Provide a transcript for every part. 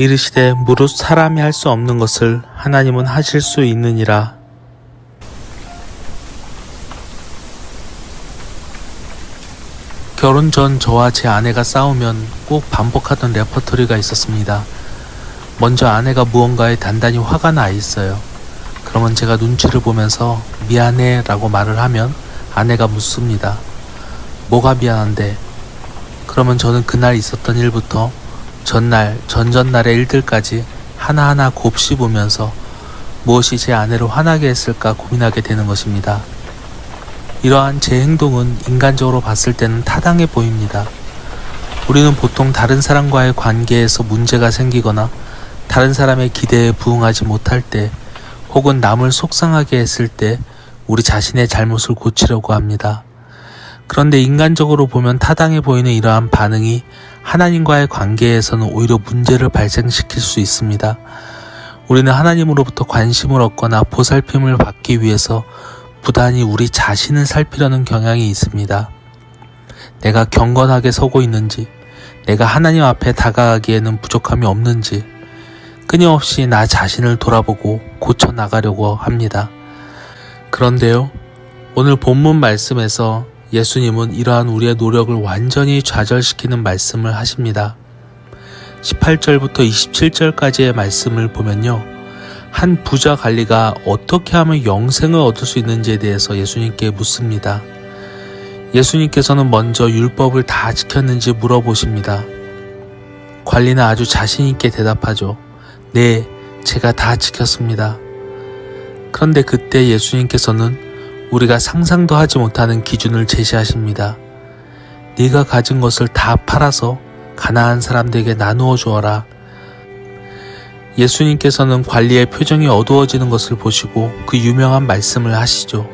이르시되 무릇 사람이 할 수 없는 것을 하나님은 하실 수 있느니라. 결혼 전 저와 제 아내가 싸우면 꼭 반복하던 레퍼토리가 있었습니다. 먼저 아내가 무언가에 단단히 화가 나 있어요. 그러면 제가 눈치를 보면서 미안해 라고 말을 하면 아내가 묻습니다. 뭐가 미안한데? 그러면 저는 그날 있었던 일부터 전날, 전전날의 일들까지 하나하나 곱씹으면서 무엇이 제 아내를 화나게 했을까 고민하게 되는 것입니다. 이러한 제 행동은 인간적으로 봤을 때는 타당해 보입니다. 우리는 보통 다른 사람과의 관계에서 문제가 생기거나 다른 사람의 기대에 부응하지 못할 때 혹은 남을 속상하게 했을 때 우리 자신의 잘못을 고치려고 합니다. 그런데 인간적으로 보면 타당해 보이는 이러한 반응이 하나님과의 관계에서는 오히려 문제를 발생시킬 수 있습니다. 우리는 하나님으로부터 관심을 얻거나 보살핌을 받기 위해서 부단히 우리 자신을 살피려는 경향이 있습니다. 내가 경건하게 서고 있는지, 내가 하나님 앞에 다가가기에는 부족함이 없는지, 끊임없이 나 자신을 돌아보고 고쳐 나가려고 합니다. 그런데요, 오늘 본문 말씀에서 예수님은 이러한 우리의 노력을 완전히 좌절시키는 말씀을 하십니다. 18절부터 27절까지의 말씀을 보면요. 한 부자 관리가 어떻게 하면 영생을 얻을 수 있는지에 대해서 예수님께 묻습니다. 예수님께서는 먼저 율법을 다 지켰는지 물어보십니다. 관리는 아주 자신있게 대답하죠. 네, 제가 다 지켰습니다. 그런데 그때 예수님께서는 우리가 상상도 하지 못하는 기준을 제시하십니다. 네가 가진 것을 다 팔아서 가난한 사람들에게 나누어 주어라. 예수님께서는 관리의 표정이 어두워지는 것을 보시고 그 유명한 말씀을 하시죠.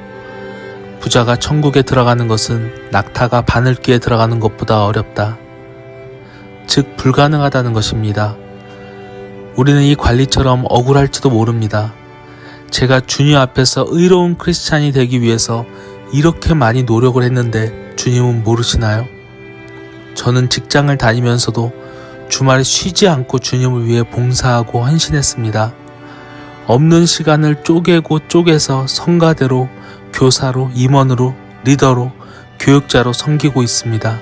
부자가 천국에 들어가는 것은 낙타가 바늘귀에 들어가는 것보다 어렵다. 즉, 불가능하다는 것입니다. 우리는 이 관리처럼 억울할지도 모릅니다. 제가 주님 앞에서 의로운 크리스찬이 되기 위해서 이렇게 많이 노력을 했는데 주님은 모르시나요? 저는 직장을 다니면서도 주말에 쉬지 않고 주님을 위해 봉사하고 헌신했습니다. 없는 시간을 쪼개고 쪼개서 성가대로, 교사로, 임원으로, 리더로, 교육자로 섬기고 있습니다.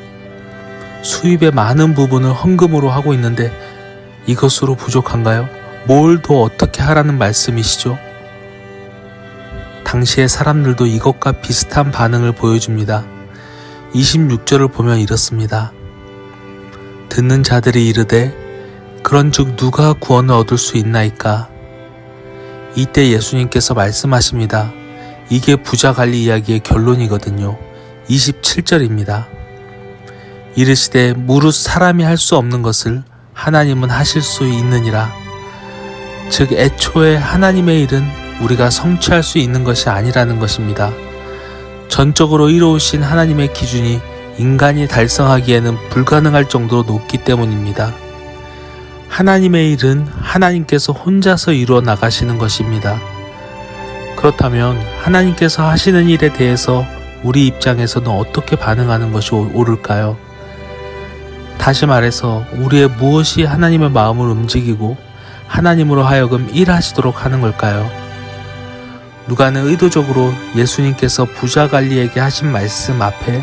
수입의 많은 부분을 헌금으로 하고 있는데 이것으로 부족한가요? 뭘 더 어떻게 하라는 말씀이시죠? 당시의 사람들도 이것과 비슷한 반응을 보여줍니다. 26절을 보면 이렇습니다. 듣는 자들이 이르되 그런즉 누가 구원을 얻을 수 있나이까? 이때 예수님께서 말씀하십니다. 이게 부자 관리 이야기의 결론이거든요. 27절입니다. 이르시되 무릇 사람이 할 수 없는 것을 하나님은 하실 수 있느니라. 즉 애초에 하나님의 일은 우리가 성취할 수 있는 것이 아니라는 것입니다. 전적으로 이로우신 하나님의 기준이 인간이 달성하기에는 불가능할 정도로 높기 때문입니다. 하나님의 일은 하나님께서 혼자서 이루어 나가시는 것입니다. 그렇다면 하나님께서 하시는 일에 대해서 우리 입장에서는 어떻게 반응하는 것이 옳을까요? 다시 말해서 우리의 무엇이 하나님의 마음을 움직이고 하나님으로 하여금 일하시도록 하는 걸까요? 누가는 의도적으로 예수님께서 부자 관리에게 하신 말씀 앞에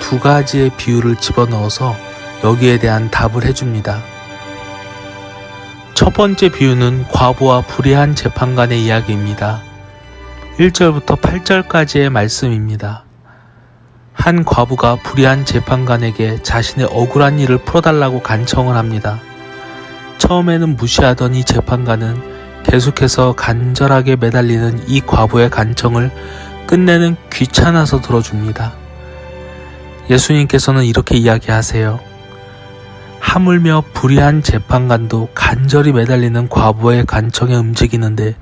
두 가지의 비유를 집어넣어서 여기에 대한 답을 해줍니다. 첫 번째 비유는 과부와 불의한 재판관의 이야기입니다. 1절부터 8절까지의 말씀입니다. 한 과부가 불의한 재판관에게 자신의 억울한 일을 풀어달라고 간청을 합니다. 처음에는 무시하던 이 재판관은 계속해서 간절하게 매달리는 이 과부의 간청을 끝내는 귀찮아서 들어줍니다. 예수님께서는 이렇게 이야기하세요. 하물며 불의한 재판관도 간절히 매달리는 과부의 간청에 움직이는데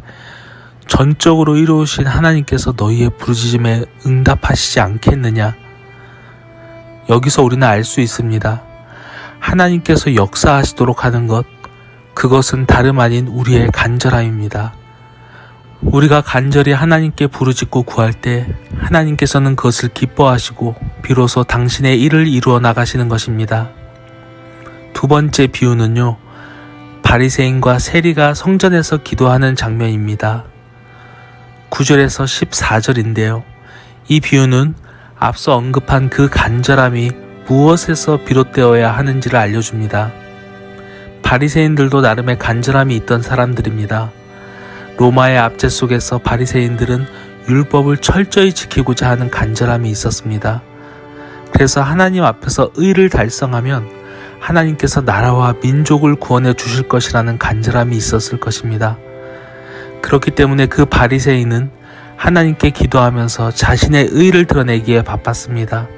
전적으로 이루신 하나님께서 너희의 부르짖음에 응답하시지 않겠느냐? 여기서 우리는 알 수 있습니다. 하나님께서 역사하시도록 하는 것, 그것은 다름 아닌 우리의 간절함입니다. 우리가 간절히 하나님께 부르짖고 구할 때 하나님께서는 그것을 기뻐하시고 비로소 당신의 일을 이루어 나가시는 것입니다. 두 번째 비유는요. 바리새인과 세리가 성전에서 기도하는 장면입니다. 9절에서 14절인데요. 이 비유는 앞서 언급한 그 간절함이 무엇에서 비롯되어야 하는지를 알려줍니다. 바리새인들도 나름의 간절함이 있던 사람들입니다. 로마의 압제 속에서 바리새인들은 율법을 철저히 지키고자 하는 간절함이 있었습니다. 그래서 하나님 앞에서 의를 달성하면 하나님께서 나라와 민족을 구원해 주실 것이라는 간절함이 있었을 것입니다. 그렇기 때문에 그 바리새인은 하나님께 기도하면서 자신의 의를 드러내기에 바빴습니다.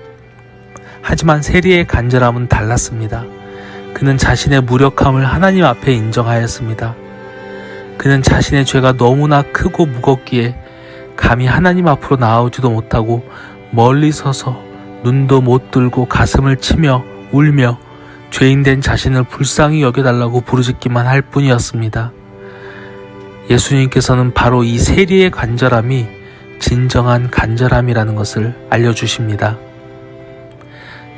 하지만 세리의 간절함은 달랐습니다. 그는 자신의 무력함을 하나님 앞에 인정하였습니다. 그는 자신의 죄가 너무나 크고 무겁기에 감히 하나님 앞으로 나오지도 못하고 멀리 서서 눈도 못 들고 가슴을 치며 울며 죄인된 자신을 불쌍히 여겨달라고 부르짖기만 할 뿐이었습니다. 예수님께서는 바로 이 세리의 간절함이 진정한 간절함이라는 것을 알려주십니다.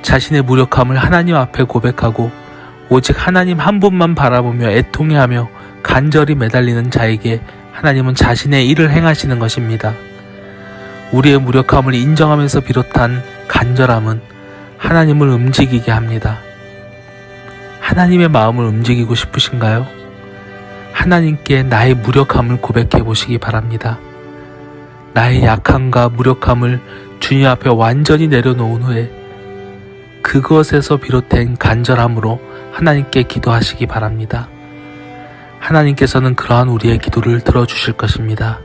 자신의 무력함을 하나님 앞에 고백하고 오직 하나님 한 분만 바라보며 애통해하며 간절히 매달리는 자에게 하나님은 자신의 일을 행하시는 것입니다. 우리의 무력함을 인정하면서 비롯한 간절함은 하나님을 움직이게 합니다. 하나님의 마음을 움직이고 싶으신가요? 하나님께 나의 무력함을 고백해 보시기 바랍니다. 나의 약함과 무력함을 주님 앞에 완전히 내려놓은 후에 그것에서 비롯된 간절함으로 하나님께 기도하시기 바랍니다. 하나님께서는 그러한 우리의 기도를 들어주실 것입니다.